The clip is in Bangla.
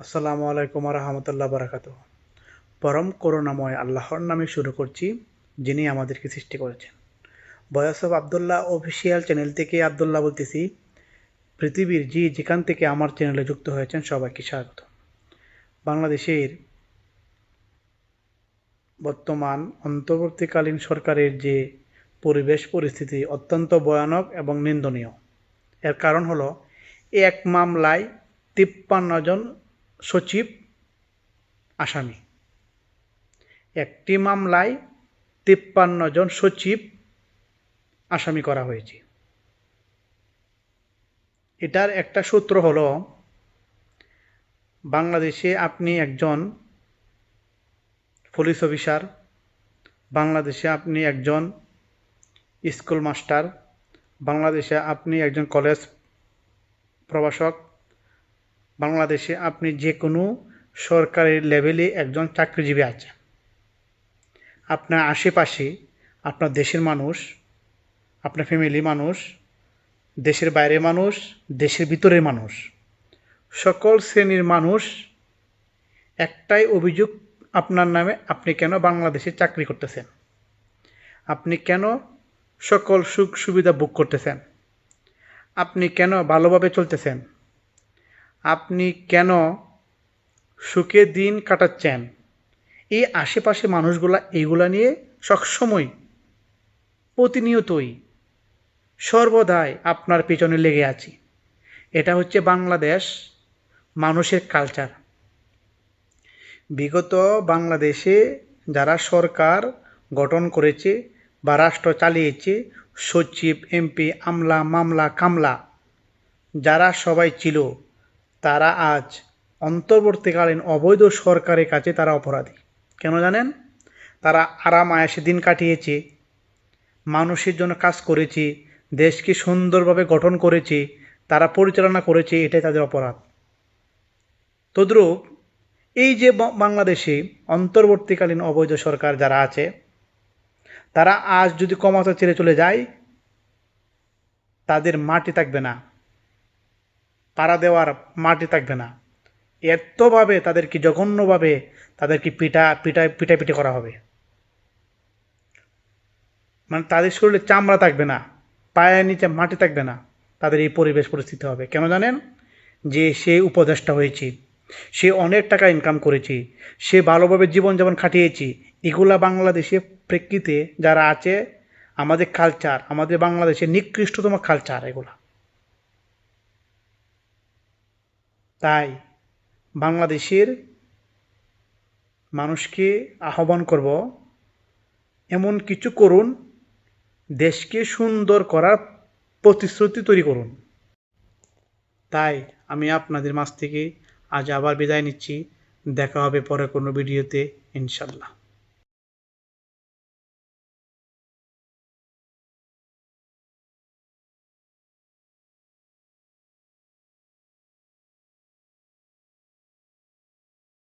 আসসালামু আলাইকুম রহমতুল্লাহ বারাকাত পরম করুণাময় আল্লাহর নামে শুরু করছি, যিনি আমাদেরকে সৃষ্টি করেছেন। বয়স অফ আবদুল্লাহ অফিসিয়াল চ্যানেল থেকে আবদুল্লাহ বলতেছি, পৃথিবীর যে যেখান থেকে আমার চ্যানেলে যুক্ত হয়েছেন সবাইকে স্বাগত। বাংলাদেশের বর্তমান অন্তর্বর্তীকালীন সরকারের যে পরিবেশ পরিস্থিতি অত্যন্ত ভয়ানক এবং নিন্দনীয়। এর কারণ হলো, এক মামলায় তিপ্পান্ন জন সচিব, আসামি। একটি মামলায় তিপ্পান্ন জন সচিব আসামি করা হয়েছে। এটার একটা সূত্র হলো, বাংলাদেশে আপনি একজন পুলিশ অফিসার, বাংলাদেশে আপনি একজন স্কুল মাস্টার, বাংলাদেশে আপনি একজন কলেজ প্রভাষক বাংলাদেশে আপনি যে কোনো সরকারি লেভেলে একজন চাকরিজীবী আছেন। আপনার আশেপাশে আপনার দেশের মানুষ, আপনার ফ্যামিলি মানুষ, দেশের বাইরের মানুষ, দেশের ভিতরের মানুষ, সকল শ্রেণির মানুষ, একটাই অভিযোগ আপনার নামে, আপনি কেন বাংলাদেশে চাকরি করতেছেন? আপনি কেন সকল সুখ সুবিধা বুক করতেছেন? আপনি কেন ভালোভাবে চলতেছেন? আপনি কেন সুখে দিন কাটাচ্ছেন? এই আশেপাশে মানুষগুলা এইগুলা নিয়ে সবসময় প্রতিনিয়তই সর্বদাই আপনার পেছনে লেগে আছি। এটা হচ্ছে বাংলাদেশ মানুষের কালচার বিগত বাংলাদেশে যারা সরকার গঠন করেছে বা রাষ্ট্র চালিয়েছে, সচিব, এমপি, আমলা, মামলা, কামলা, যারা সবাই ছিল তারা আজ অন্তর্বর্তীকালীন অবৈধ সরকারের কাছে তারা অপরাধী। কেন জানেন? তারা আরাম আয়াসে দিন কাটিয়েছে, মানুষের জন্য কাজ করেছে, দেশকে সুন্দরভাবে গঠন করেছে, তারা পরিচালনা করেছে, এটাই তাদের অপরাধ। তদ্রূপ এই যে বাংলাদেশে অন্তর্বর্তীকালীন অবৈধ সরকার যারা আছে, তারা আজ যদি ক্ষমতা ছেড়ে চলে যায়, তাদের মাটি থাকবে না। পাড়া দেওয়ার মাটি থাকবে না। এতভাবে তাদেরকে জঘন্যভাবে তাদেরকে পিঠা পিঠা পিটাপিটি করা হবে। মানে তাদের শরীরে চামড়া থাকবে না, পায়ের নিচে মাটি থাকবে না, তাদের এই পরিবেশ পরিস্থিতি হবে। কেন জানেন? যে সে উপদেষ্টা হয়েছে, সে অনেক টাকা ইনকাম করেছে, সে ভালোভাবে জীবনযাপন খাটিয়েছি, এগুলা বাংলাদেশে প্রেক্ষিতে যারা আছে, আমাদের কালচার আমাদের বাংলাদেশের নিকৃষ্টতম কালচার এগুলা। তাই বাংলাদেশের মানুষকে আহ্বান করব, এমন কিছু করুন, দেশকে সুন্দর করার প্রতিশ্রুতি তৈরি করুন। তাই আমি আপনাদের মাছ থেকে আজ আবার বিদায় নিচ্ছি। দেখা হবে পরে কোনো ভিডিওতে, ইনশাল্লাহ।